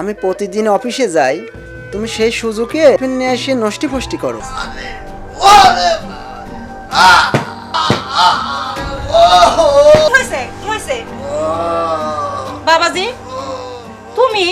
আমি প্রতিদিন অফিসে যাই তুমি সেই সুযোগে নিয়ে এসে নষ্টি ফষ্টি করো। বাবাজি তুমি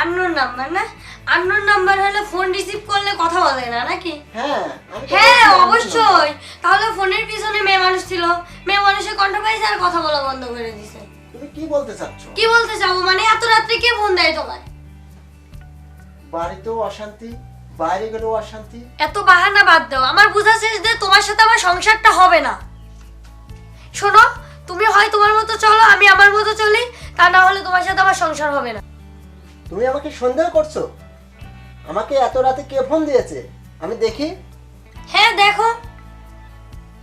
আননোন নাম্বার না? আননোন নাম্বার হলে ফোন রিসিভ করলে কথা বলে না নাকি? হ্যাঁ হ্যাঁ অবশ্যই। তাহলে ফোনের পিছনে মেয়ে মানুষ ছিল। মেয়ে মানুষের কণ্ঠ পাইছে আর কথা বলা বন্ধ করে দিছে। তুমি কি বলতে চাচ্ছ? কি বলতে চাবো? মানে এত রাত্রে কে ফোন দেয় তোমার বাড়িতেও অশান্তি বাইরে গেলেও অশান্তি। এত বাহানা বাদ দাও। আমার বোঝা শেষ যে তোমার সাথে আমার সংসারটা হবে না। শোনো তুমি হয় তোমার মতো চলো আমি আমার মতো চলি তা না হলে তোমার সাথে আমার সংসার হবে না। তুমি আমাকে সন্দেহ করছ? আমাকে এত রাতে কে ফোন দিয়েছে? আমি দেখি। হ্যাঁ দেখো।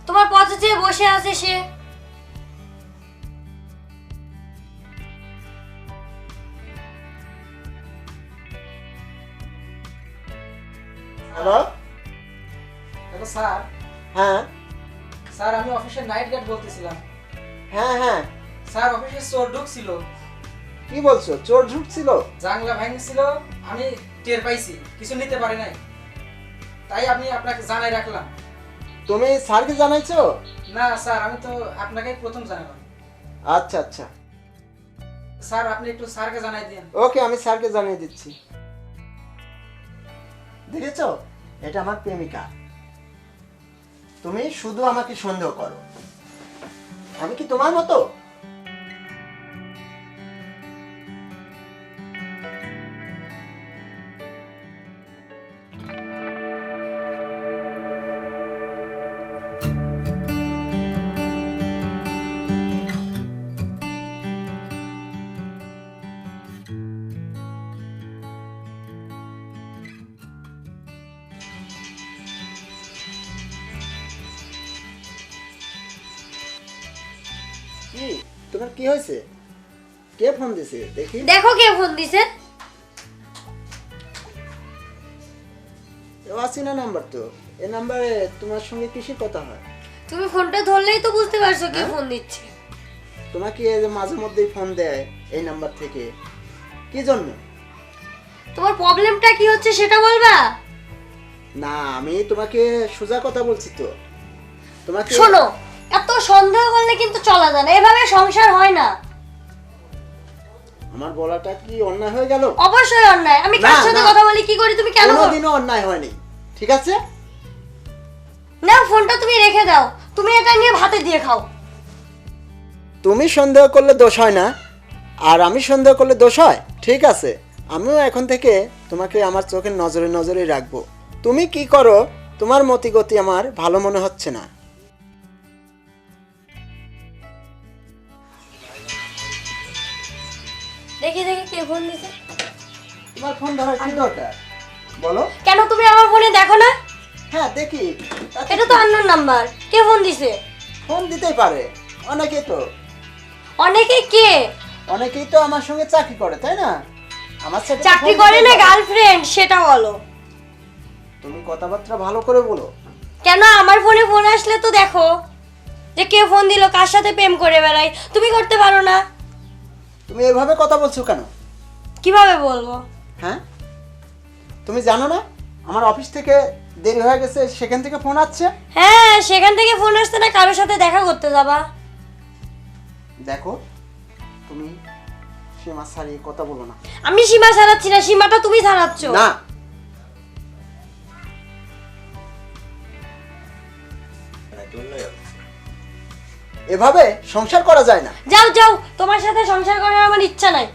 তোমার পথে চেয়ে বসে আছে সে। হ্যালো হ্যালো স্যার হ্যাঁ। স্যার আমি অফিসের নাইট গার্ড বলতেছিলাম। হ্যাঁ হ্যাঁ। স্যার অফিসে চোর ঢুকছিল। কি বলছো? চোর ঢুকছিল? জাংলা ভাঙছিল আমি টের পাইছি কিছু নিতে পারি নাই। তাই আমি আপনাকে জানাই রাখলাম। তুমি স্যারকে জানাইছো? না স্যার আমি তো আপনাকে প্রথম জানালাম। আচ্ছা আচ্ছা। স্যার আপনি একটু স্যারকে জানাই দিন। ওকে আমি স্যারকে জানিয়ে দিচ্ছি। দেখেছ? এটা আমার প্রেমিকা। তুমি শুধু আমাকে সন্দেহ করো। আমি কি তোমার মতো? কি? তোমার কি হয়েছে? কে ফোন দিছে? দেখি। দেখো কে ফোন দিছে। ও আসিনা নাম্বার তো। এই নাম্বারে তোমার সঙ্গে কিসের কথা হয়? তুমি ফোনটা ধরলেই তো বুঝতে পারছ কে হ্যাঁ? ফোন দিচ্ছে। তোমাকে এই যে মাঝে মধ্যেই ফোন দেয় এই নাম্বার থেকে। কি জন্য? তোমার প্রবলেমটা কি হচ্ছে সেটা বলবা? না আমি তোমাকে সোজা কথা বলছি তো। তোমাকে শোনো এত সন্দেহ করলে কিন্তু চলা যায় না। এভাবে সংসার হয় না। আমার বলাটা কি অন্যায় হয়ে গেল? অবশ্যই অন্যায়। আমি কার সাথে কথা বলি কি করি তুমি কেন? কোনোদিনও অন্যায় হয়নি। ঠিক আছে? না ফোনটা তুমি রেখে দাও। তুমি এটা নিয়ে ভাতে দিয়ে খাও। তুমি সন্দেহ করলে দোষ হয় না আর আমি সন্দেহ করলে দোষ হয়। ঠিক আছে। আমিও এখন থেকে তোমাকে আমার চোখের নজরে নজরে রাখব। তুমি কি করো? তোমার মতিগতি আমার ভালো মনে হচ্ছে না। দেখি দেখি কে ফোন দিছে। তোমার ফোন ধরার কি দরকার? বলো। কেন তুমি আমার ফোনে দেখো না? হ্যাঁ দেখি। এটা তো আন্নার নাম্বার কে ফোন দিছে? ফোন দিতেই পারে। অনেকে তো। অনেকে কে? অনেকেই তো আমার সঙ্গে চাকরি করে তাই না? আমার সাথে চাকরি করে না গার্লফ্রেন্ড সেটা বলো। তুমি কথাবার্তা ভালো করে বলো। কেন? আমার ফোনে ফোন আসলে তো দেখো যে কে ফোন দিল কার সাথে প্রেম করে বেড়াই তুমি করতে পারো না। তুমি এভাবে কথা বলছো কেন? কীভাবে বলব? হ্যাঁ? তুমি জানো না? আমার অফিস থেকে দেরি হয়ে গেছে সেখান থেকে ফোন আসছে? হ্যাঁ সেখান থেকে ফোন আসছে না কারোর সাথে দেখা করতে যাবা। দেখো তুমি সীমা ছাড়িয়ে কথা বলো না। আমি সীমা সারাচ্ছি না সীমাটা তুমি ছাড়াচ্ছ। না এভাবে সংসার করা যায় না। যাও যাও তোমার সাথে সংসার করার আমার ইচ্ছা নাই।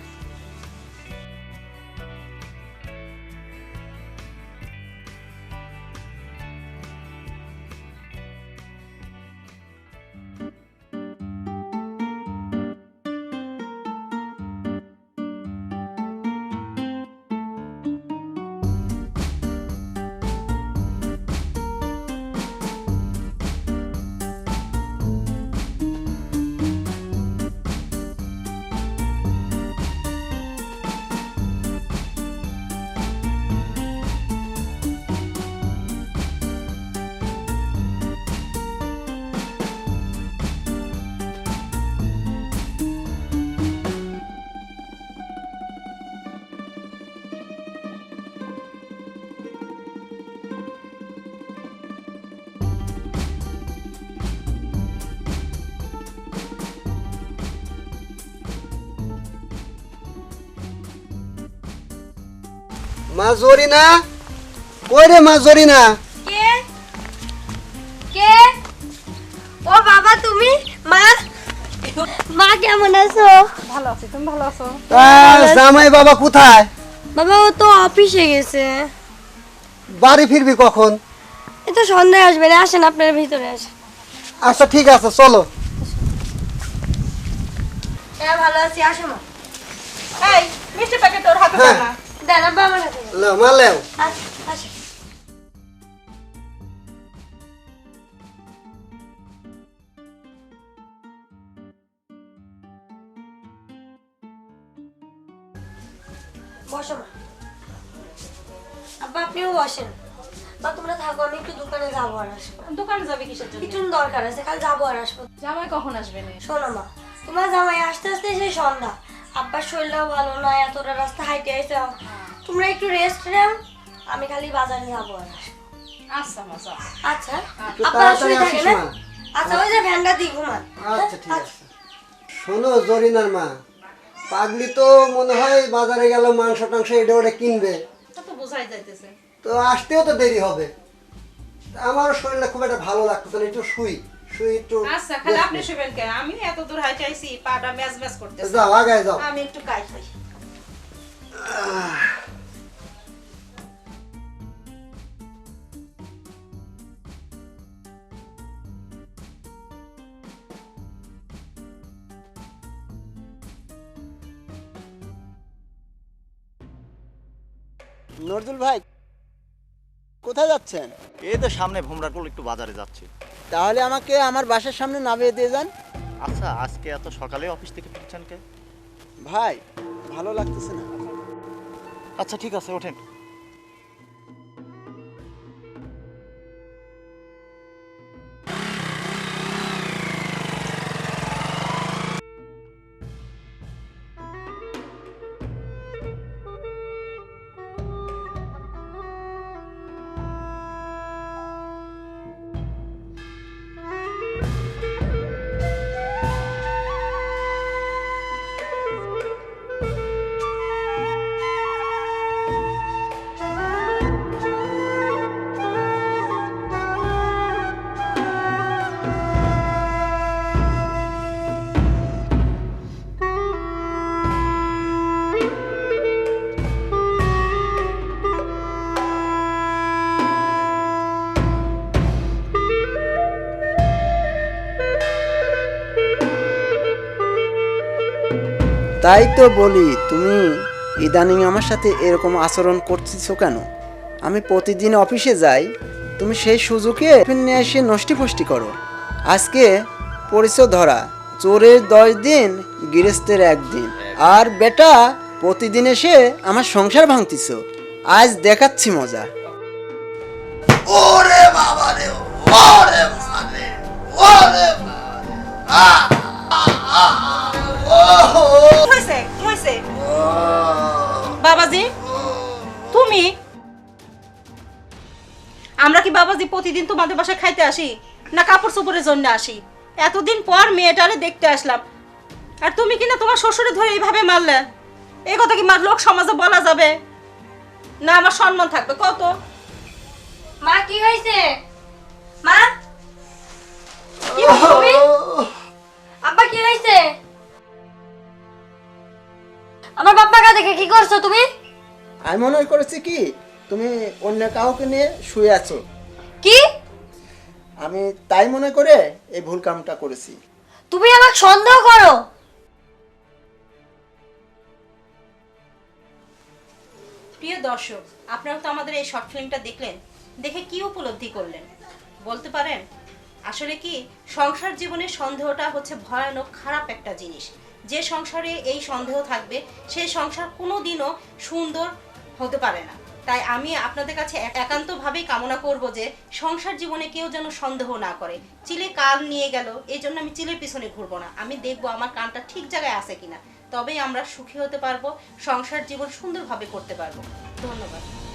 মা জরিনা কই রে মা জরিনা কে? কে? ও বাবা তুমি? মা? মা কেমন আছো? ভালো আছি তুমি ভালো আছো? তা জামাই বাবা কোথায়? বাবা ও তো অফিসে গেছে। বাড়ি ফিরবি কখন? এই তো সন্ধ্যায় আসবে না আসেন আপনার ভিতরে আসেন। আচ্ছা ঠিক আছে চলো। হ্যাঁ ভালো আছি আসো মা। এই মিষ্টি প্যাকেট ওর হাতে দাও না। দেন আব্বা আমার হাতে দেন। লো মা লেও আস- বসো মা। আব্বা আপনিও বসেন। বা তোমরা থাকো আমি একটু দোকানে যাব আর আসব। দোকানে যাবে কিসের জন্য? কিছু দরকার আছে কাল যাব আর আসব। জামাই কখন আসবে না? শোনো মা তোমার জামাই আসতে আসতে সেই সন্ধ্যা। আব্বার শরীরটাও ভালো না এতটা রাস্তা হাইটে আইতে তোমরা একটু রেস্ট নাও আমি খালি বাজারে যাব আর আসব। আচ্ছা আচ্ছা। আপনারা শুয়ে থাকেন আসিস হ্যাঁ? আচ্ছা ওই যে ভ্যানটা দিয়ে ঘুমান। আচ্ছা ঠিক আছে। শোনো জরিনার মা পাগলি তো মনে হয় বাজারে গেল মাংস টাংস এটা ওটা কিনবে। তা তো বোঝাই যাইতেছে। তো আসতেও তো দেরি হবে। আমার শরীরটা খুব একটা ভালো লাগতো না একটু শুই শুই একটু আচ্ছা খালি আপনি। শুবেন কেন? আমি এত দূর হাইটে আইছি পাটা ম্যাজ ম্যাজ করতেছে। যাও আগায় যাও। আমি একটু কাজ হই নজরুল ভাই কোথায় যাচ্ছেন? এই তো সামনে ভোমরাকুল একটু বাজারে যাচ্ছি। তাহলে আমাকে আমার বাসার সামনে নামিয়ে দিয়ে যান। আচ্ছা আজকে এত সকালে অফিস থেকে ফিরছেন কে? ভাই ভালো লাগতেছে না। আচ্ছা ঠিক আছে ওঠেন। তাই তো বলি, তুমি ইদানিং আমার সাথে এরকম আচরণ করতেছো কেন? আমি প্রতিদিন অফিসে যাই, তুমি সেই সুযোগে নিয়ে এসে নষ্টি ফষ্টি করো। আজকে পরিচয় ধরা, চোরের দশ দিন, গৃহস্থের একদিন। আর বেটা, প্রতিদিন এসে আমার সংসার ভাঙতিছ। আজ দেখাচ্ছি মজা। ওরে বাবা রে ওরে ওরে কি হয়েছে হয়েছে। বাবাজি, তুমি? আমরা কি বাবাজি প্রতিদিন তোমাদের বাসায় খাইতে আসি, না কাপড় চোপড়ের জন্য আসি? এতদিন পর মেয়েটারে দেখতে আসলাম। আর তুমি কি না তোমার শ্বশুরে ধরে এইভাবে মারলে? এই কথা কি মার লোক সমাজে বলা যাবে? না, আমার সম্মান থাকবে। কত? মা, কি হয়েছে? করছ তুমি? আমি মনে করেছি কি তুমি অন্য কাউকে নিয়ে শুয়ে আছো। কি? আমি তাই মনে করে এই ভুল কামটা করেছি। তুমি আমাকে সন্দেহ করো। প্রিয় দর্শক আপনারা তো আমাদের এই শর্ট ফিল্মটা দেখলেন। দেখে কি উপলব্ধি করলেন? বলতে পারেন? আসলে কি সংসার জীবনে সন্দেহটা হচ্ছে ভয়ানক খারাপ একটা জিনিস। যে সংসারে এই সন্দেহ থাকবে সেই সংসার কোনো দিনও সুন্দর হতে পারে না। তাই আমি আপনাদের কাছে এক- একান্তভাবেই কামনা করব যে, সংসার জীবনে কেউ যেন সন্দেহ না করে। চিলে কান নিয়ে গেল, এই জন্য আমি চিলের পিছনে ঘুরবো না। আমি দেখব আমার কানটা ঠিক জায়গায় আছে কিনা। তবেই আমরা সুখী হতে পারব, সংসার জীবন সুন্দরভাবে করতে পারব। ধন্যবাদ।